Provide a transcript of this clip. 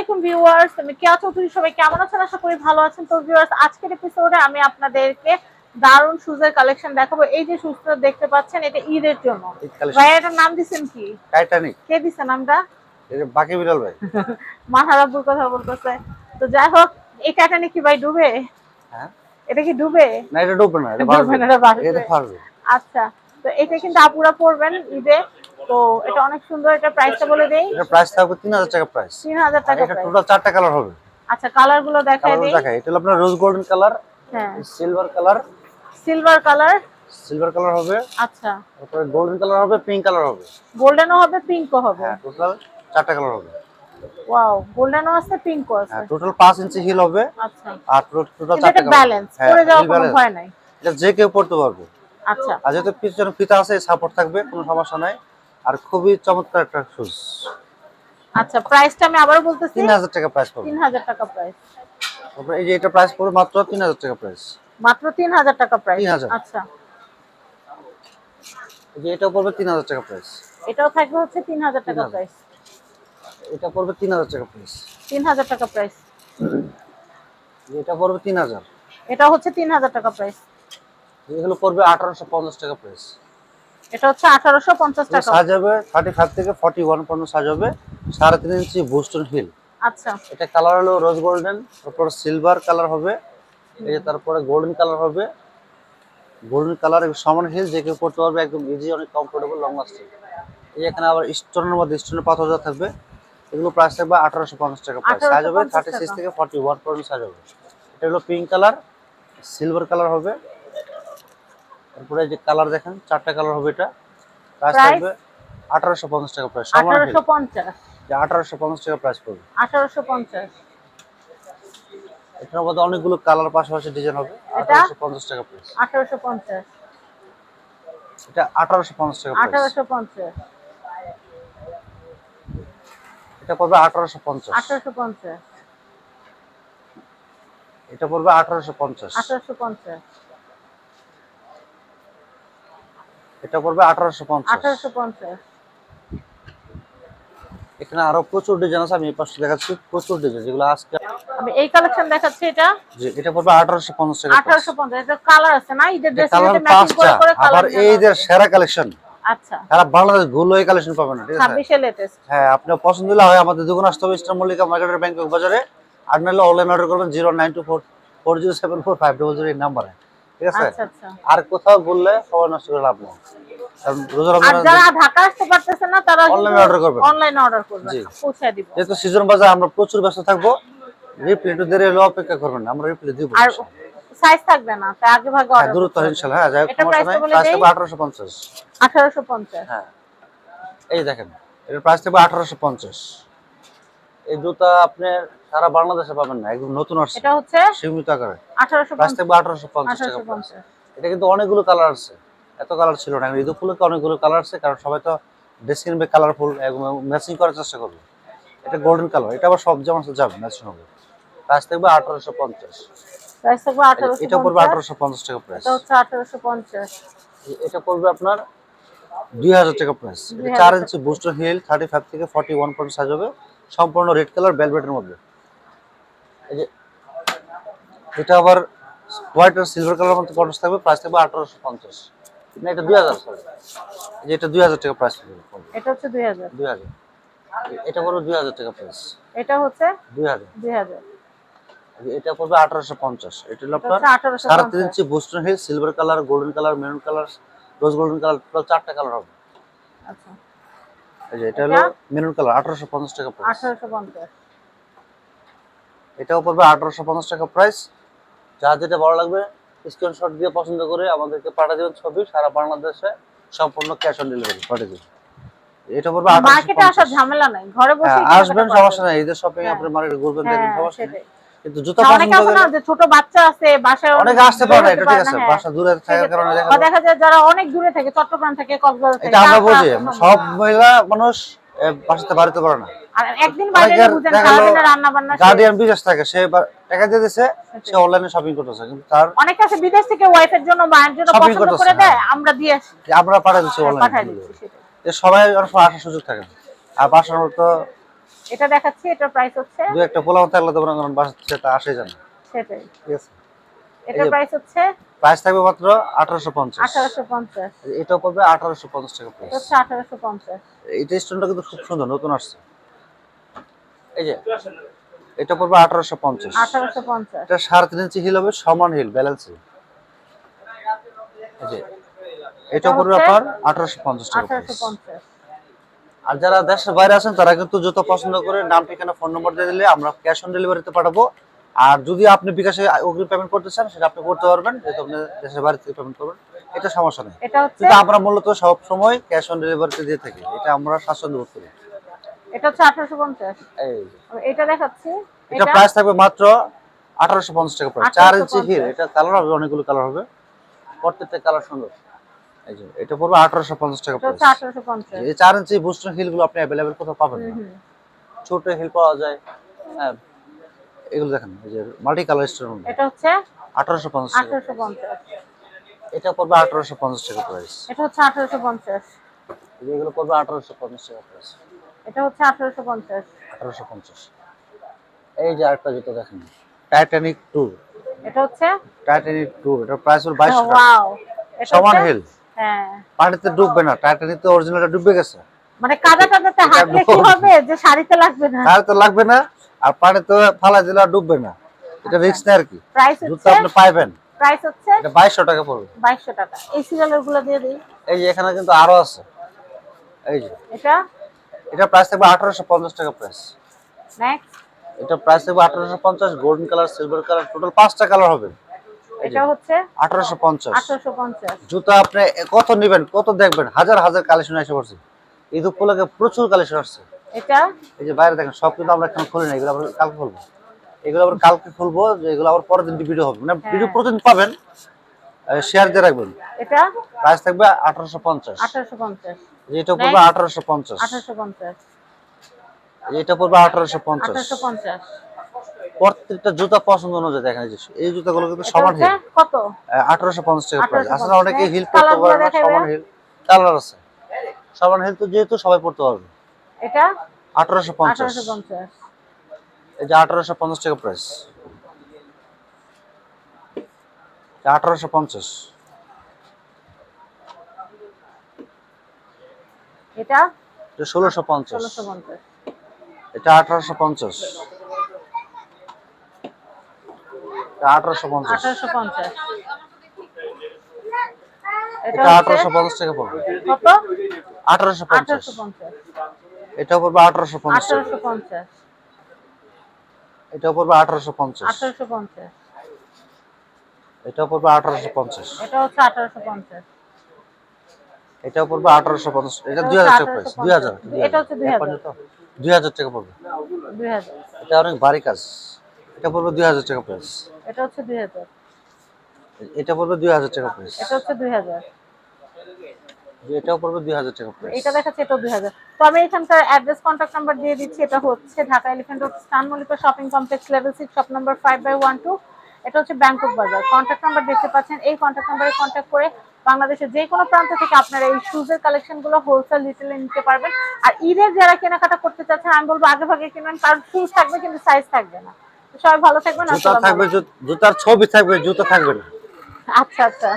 আলাইকুম ভিউয়ার্স আমি কেয়া চৌধুরী সবাই কেমন আছেন? আশা করি ভালো আছেন। তো ভিউয়ার্স আজকের এপিসোডে আমি আপনাদেরকে দারুণ শুজের কালেকশন দেখাবো। এই যে শুজটা দেখতে পাচ্ছেন এটা ঈদের জন্য। ভাই এটার নাম দিছেন কি? টাইটানিক কে দিছেন নামটা? এটা বাকি বিড়াল ভাই। মাহারাবুর কথা বলতেছে। তো যাই হোক এই টাইটানি কি ভাই ডুবে? হ্যাঁ। এটা কি ডুবে? না এটা না। এটা ভাসবে আচ্ছা তো এটা কিন্তু আপুরা পড়বেন ঈদে। তো এটা অনেক সুন্দর এটা প্রাইসটা বলে দেই। এটা প্রাইস থাকবে তিন হাজার টাকা প্রাইস তিন হাজার টাকা এটা টোটাল চারটা কালার হবে। আচ্ছা কালারগুলো দেখাই কালার দেখাই। এটা হলো আপনার রোজ গোল্ডেন কালার হ্যাঁ। Silver colour silver colour silver colour হবে। আচ্ছা। তারপরে গোল্ডেন কালার হবে পিঙ্ক কালার হবে। গোল্ডেনও হবে পিঙ্কও হবে। হ্যাঁ টোটাল চারটা কালার হবে। ওয়াও গোল্ডেনও আছে পিঙ্কও আছে। হ্যাঁ টোটাল পাঁচ ইঞ্চি হিল হবে। আচ্ছা। আর টোটাল চারটা কালার ব্যালেন্স পড়ে যাওয়ার কোনো ভয় নাই। এটা যে কেউ পড়তে পারবে। আচ্ছা। আর যেহেতু পিছনে ফিতা আছে সাপোর্ট থাকবে কোনো সমস্যা নাই। আর খুবই চমৎকার একটা শুজ আচ্ছা প্রাইসটা আমি আবারও বলতেছি। তিন হাজার টাকা প্রাইস পড়বে। তিন হাজার টাকা প্রাইস তারপরে এই যে এটা প্রাইস পড়বে মাত্র তিন হাজার টাকা প্রাইস মাত্র তিন হাজার টাকা প্রাইস আচ্ছা। এই যে এটা পড়বে তিন হাজার টাকা প্রাইস এটাও থাকবে হচ্ছে তিন হাজার টাকা 3000 প্রাইস এটা পড়বে তিন হাজার টাকা প্রাইস তিন হাজার টাকা প্রাইস এটা পড়বে তিন হাজার। এটা হচ্ছে তিন হাজার টাকা প্রাইস এগুলো পড়বে আঠারোশো পঞ্চাশ টাকা প্রাইস এটা হচ্ছে আঠারোশো পঞ্চাশ টাকা। সাজ হবে থার্টি ফাইভ থেকে ফর্টি ওয়ান পর্যন্ত সাজ হবে সাড়ে তিন ইঞ্চি বুস্টন হিল আচ্ছা। এটা কালার হলো রোজ গোল্ডেন তারপর সিলভার কালার হবে। এই যে তারপরে গোল্ডেন কালার হবে। গোল্ডেন কালার সমান হিল যে কেউ পড়তে পারবে একদম ইজি অনেক কমফোর্টেবল লং লাস্টিং এই এখানে আবার স্টোনের মধ্যে স্টোনের পাথর থাকবে এগুলো প্রাইস থাকবে আঠারোশো পঞ্চাশ টাকা প্রাইস সাইজ হবে 1850 থার্টি সিক্স থেকে ফর্টি ওয়ান পর্যন্ত সাইজ হবে এটা হলো পিঙ্ক কালার সিলভার কালার হবে। তারপরে যে কালার দেখেন চারটা কালার হবে এটা। প্রাইস হবে 1850 টাকা প্রাইস 1850 যে 1850 টাকা প্রাইস পড়বে। 1850 এটার মধ্যে অনেকগুলো কালার পাশাপাশি ডিজাইন হবে। 1850 টাকা প্রাইস 1850 এটা 1850 টাকা প্রাইস 1850 এটা পড়বে 1850 1850 এটা পড়বে 1850 1850 এটা পড়বে আঠারোশো পঞ্চাশ। আঠারোশো পঞ্চাশ। এখানে আরও প্রচুর ডিজাইন আছে আমি এই পাশে দেখাচ্ছি প্রচুর ডিজাইন যেগুলো আজকে আমি এই কালেকশন দেখাচ্ছি এটা। যে এটা পড়বে আঠারোশো পঞ্চাশ টাকা আঠারোশো পঞ্চাশ এটা কালার আছে না? ঈদের ড্রেসের সাথে ম্যাচিং পাঁচটা করে করে আবার এই যে সেরা কালেকশন আচ্ছা। সারা বাংলাদেশগুলো এই কালেকশন পাবেন না ঠিক আছে? ছাব্বিশে লেটেস্ট হ্যাঁ আপনার পছন্দ হলে হয় আমাদের দোকান আসতে হবে ইস্টার মল্লিকা মার্কেটের ব্যাংকক বাজারে। আর নাহলে অনলাইন অর্ডার করবেন zero nine two four four zero seven four five double zero এই নাম্বারে ঠিক আছে? আচ্ছা আচ্ছা। আর কোথাও বললে সবাই নষ্ট করে লাভ নেই। আমরা প্রচুর ব্যস্ত থাকব। রিপ্লে একটু দেরি হলে অপেক্ষা করবেন আমরা রিপ্লে দিব আর সাইজ থাকবে না তাই আগে ভাগে হ্যাঁ অর্ডার দূরত্ব ইনশাল্লাহ হ্যাঁ যাই এটা সমস্যা নাই। প্রাইস দেই? থাকবে আঠারোশো পঞ্চাশ। আঠারোশো পঞ্চাশ। হ্যাঁ। এই দেখেন এর প্রাইস থাকবে আঠারোশো পঞ্চাশ। এই জুতা আপনি সারা বাংলাদেশে পাবেন না একদম নতুন আসছে। এটা হচ্ছে সীমিত আকারে। আঠারোশো প্রাইস থাকবে আঠারোশো পঞ্চাশ টাকা এটা কিন্তু অনেকগুলো কালার আছে এত কালার ছিল না ঈদ উপলক্ষে অনেকগুলো কালার আছে কারণ সবাই তো ড্রেস কিনবে কালারফুল এবং ম্যাচিং করার চেষ্টা করবে। এটা গোল্ডেন কালার এটা আবার সব জামার সাথে যাবে ম্যাচিং হবে। প্রাইস থাকবে আঠারোশো পঞ্চাশ। প্রাইস থাকবে আঠারোশো এটা পড়বে পঞ্চাশ। আঠারোশো পঞ্চাশ টাকা প্রাইস এটা হচ্ছে আঠারোশো পঞ্চাশ। এটা পড়বে আপনার দুই হাজার টাকা প্রাইস এটা 2000 চার ইঞ্চি বুস্টার হিল থার্টি ফাইভ থেকে ফর্টি ওয়ান পয়েন্ট সাইজ হবে। সম্পূর্ণ রেড কালার ভেলভেটের মধ্যে। এই যে এটা আবার হোয়াইট আর সিলভার কালার মধ্যে থাকবে প্রাইস থাকবে আঠারোশো পঞ্চাশ। না এটা দুই হাজার সরি যে এটা দুই হাজার টাকা প্রাইস এটা হচ্ছে দুই হাজার। দুই হাজার। এটা পড়বে দুই হাজার টাকা প্রাইস এটা হচ্ছে দুই হাজার। দুই হাজার। এটা পড়বে আঠারোশো পঞ্চাশ। এটা হলো আপনার সাড়ে তিন ইঞ্চি booster heel silver colour golden colour maroon colour rose golden colour total চারটা কালার হবে। আচ্ছা। এই যে এটা হলো? মেরুন কালার আঠারোশো পঞ্চাশ টাকা আঠারোশো পঞ্চাশ। এটাও পড়বে আঠারোশো পঞ্চাশ টাকা প্রাইস যা যেটা ভালো লাগবে স্ক্রিনশট দিয়ে পছন্দ করে আমাদেরকে পাঠিয়ে দেবেন ছবি সারা বাংলাদেশে সম্পূর্ণ ক্যাশ অন ডেলিভারি পাঠিয়ে দেবেন। এটা পড়বে মার্কেটে আসার ঝামেলা নাই। ঘরে বসে হ্যাঁ আসবেন সমস্যা নাই। ঈদের শপিং আপনি মার্কেটে ঘুরবেন দেখবেন সমস্যা নেই। কিন্তু জুতা পছন্দ না যে ছোট বাচ্চা আছে বাসায় অনেকে আসতে পারে এটা ঠিক আছে। হ্যাঁ। বাসা দূরে থাকার কারণে দেখা যায়- যারা অনেক দূরে থাকে চট্টগ্রাম থেকে কক্সবাজার থেকে এটা আমরা বুঝি। সব মহিলা মানুষ বাসাতে বাড়িতে পারে না। আর একদিন বাইরে বুঝেন দেখা রান্না বান্না গার্ডিয়ান বিদেশ থাকে সে টাকা দিয়ে দিছে সে অনলাইনে শপিং করতেছে কিন্তু তার অনেকে আছে বিদেশ থেকে ওয়াইফের জন্য মায়ের জন্য পছন্দ করে দেয় হ্যাঁ। আমরা দিয়ে আসি। আমরা পাঠিয়ে দিচ্ছি অনলাইনে যে সবাই অনেক আসার সুযোগ থাকে আর বাসার এটা দেখাচ্ছি এটার প্রাইস হচ্ছে। দু একটা পোলাও থাকলে তো মনে বাসা আসে জানে। সেটাই। ঠিক আছে? এটার প্রাইস হচ্ছে প্রাইস থাকবে মাত্র পঞ্চাশ। পড়বে আঠারোশো পঞ্চাশ টাকা এটা প্রাইস স্টোনটা কিন্তু খুব সুন্দর নতুন আসছে। এই যে এটা পড়বে এটা সাড়ে তিন ইঞ্চি হিল হবে সমান হিল ব্যালেন্স হিল এই যে এটা পড়বে আপনার টাকা আর যারা দেশের বাইরে আছেন তারা কিন্তু জুতো পছন্দ করে নাম ঠিকানা ফোন নম্বর দিয়ে দিলে আমরা ক্যাশ অন ডেলিভারিতে পাঠাবো। আর যদি আপনি বিকাশে অগ্রিম পেমেন্ট করতে চান সেটা আপনি করতে পারবেন যেহেতু আপনি দেশের বাড়ি থেকে পেমেন্ট করবেন এটা সমস্যা নেই। কিন্তু আমরা মূলত সব সময় ক্যাশ অন ডেলিভারিতে দিয়ে থাকি এটা আমরা স্বাচ্ছন্দ্য বোধ করি। এটা হচ্ছে আঠারোশো পঞ্চাশ। এই এটা দেখাচ্ছি। এটা প্রাইস থাকবে মাত্র আঠারোশো পঞ্চাশ টাকা প্রাইস চার ইঞ্চি হিল এটা কালার হবে অনেকগুলো কালার হবে। প্রত্যেকটা কালার সুন্দর। এই যে এটা পড়বে আঠারোশো পঞ্চাশ টাকা প্রাইস এই চার ইঞ্চি বুস্টার হিলগুলো আপনি অ্যাভেলেবেল কোথাও পাবেন না। ছোট হিল পাওয়া যায় হ্যাঁ। এগুলো দেখেন এই যে মাল্টি কালার স্টোন এটা হচ্ছে আঠারোশো পঞ্চাশ টাকা। আঠারোশো পঞ্চাশ। এটা পড়বে আঠারোশো পঞ্চাশ টাকা প্রাইস এটা হচ্ছে আঠারোশো পঞ্চাশ। এগুলো পড়বে আঠারোশো পঞ্চাশ টাকা প্রাইস এটা হচ্ছে আঠারোশো পঞ্চাশ। আঠারোশো পঞ্চাশ। এই যে আরেকটা জুতো দেখেন টাইটানিক টু এটা হচ্ছে টাইটানিক টু এটা প্রাইস হলো বাইশশো টাকা। ওয়াও সমান হিল হ্যাঁ। পানিতে ডুববে না টাইটানিক তো অরিজিনালটা ডুবে গেছে। মানে কাদা কাদাতে হাঁটলে কি হবে? যে শাড়িতে লাগবে না। তার তো লাগবে না আর পানিতে ফালা দিলে ডুববে না। এটা রিস্ক নেই আর কি। হচ্ছে আপনি পাইবেন। প্রাইস হচ্ছে এটা বাইশশো টাকা পড়বে। বাইশশো টাকা। এই সিরিয়ালেরগুলো দিয়ে দিই। এই যে এখানে কিন্তু আরও আছে। এই যে। এটা? এটা প্রাইস থাকবে আঠারোশো পঞ্চাশ টাকা প্রাইস নেক্সট এটা প্রাইস থাকবে আঠারোশো পঞ্চাশ golden colour silver colour total পাঁচটা কালার হবে। এটা হচ্ছে? আঠারোশো পঞ্চাশ। আঠারোশো পঞ্চাশ। জুতো আপনি কত নেবেন কত দেখবেন? হাজার হাজার কালেকশন এসে পড়ছে। ঈদ উপলক্ষে প্রচুর কালেকশন আসছে। এটা? এই যে বাইরে দেখেন সব কিন্তু আমরা এখন খুলি না এগুলো কালকে খুলবো। এগুলো আবার কালকে খুলবো এগুলো আবার পরের দিন ভিডিও হবে। মানে ভিডিও হ্যাঁ। প্রতিদিন পাবেন শেয়ার দিয়ে রাখবেন। এটা? প্রাইস থাকবে আঠারোশো পঞ্চাশ। আঠারোশো পঞ্চাশ। এটা পড়বে Next. আঠারোশো পঞ্চাশ। আঠারোশো পঞ্চাশ। এটা পড়বে প্রত্যেকটা জুতা পছন্দ অনুযায়ী দেখেন এই জুতাগুলো কিন্তু সমান হিল। কত? আঠারোশো পঞ্চাশ টাকা প্রাইস আসলে অনেকে হিল পড়তে পারে না সমান হিল। কালার আছে। সমান হিল তো যেহেতু সবাই পড়তে পারবে। এটা? আঠারোশো পঞ্চাশ। আঠারোশো পঞ্চাশ। এই যে আঠারোশো পঞ্চাশ টাকা প্রাইস আঠারোশো পঞ্চাশ। এটা? এটা ষোলোশো পঞ্চাশ। ষোলোশো পঞ্চাশ। এটা আঠারোশো পঞ্চাশ। এটা আঠারোশো পঞ্চাশ। আঠারোশো পঞ্চাশ। এটা টাকা পড়বে। কত? এটা পড়বে আঠারোশো পঞ্চাশ। টাকা আঠারোশো পঞ্চাশ। এটা পড়বে আঠারোশো পঞ্চাশ। আঠারোশো পঞ্চাশ। এটা পড়বে আঠারোশো পঞ্চাশ। এটা হচ্ছে আঠারোশো পঞ্চাশ। এটা পড়বে আঠারোশো পঞ্চাশ। এটা এটা দুই হচ্ছে হাজার টাকা প্রাইস 1850 দুই হাজার এটা হচ্ছে 2000 দুই হাজার টাকা পড়বে। দুই হাজার। এটা অনেক ভারী কাজ। এটা পড়বে দুই হাজার টাকা প্রাইস এটা হচ্ছে দুই হাজার। এটা পড়বে দুই হাজার টাকা প্রাইস এটা হচ্ছে দুই হাজার। এটাও পড়বে দুই হাজার টাকা প্রাইস এটা দেখাচ্ছে এটাও দুই হাজার। তো আমি এখানকার অ্যাড্রেস কন্ট্যাক্ট নাম্বার দিয়ে দিচ্ছি এটা হচ্ছে Dhaka elephant road stun Mallika shopping complex level six shop number five by one two এটা হচ্ছে ব্যাংকক বাজার কন্ট্যাক্ট নাম্বার দেখতে পাচ্ছেন এই কন্ট্যাক্ট নাম্বারে কন্ট্যাক্ট করে বাংলাদেশের যে কোনো প্রান্ত থেকে আপনারা এই শুজের কালেকশনগুলো হোলসেল রিটেলে নিতে পারবেন। আর ঈদের যারা কেনাকাটা করতে চাচ্ছেন আমি বলব আগে ভাগে কিনবেন কারণ শুজ থাকবে কিন্তু সাইজ থাকবে না। সবাই ভালো থাকবেন জুতা থাকবে জুতার ছবি থাকবে জুতো থাকবে না। আচ্ছা আচ্ছা।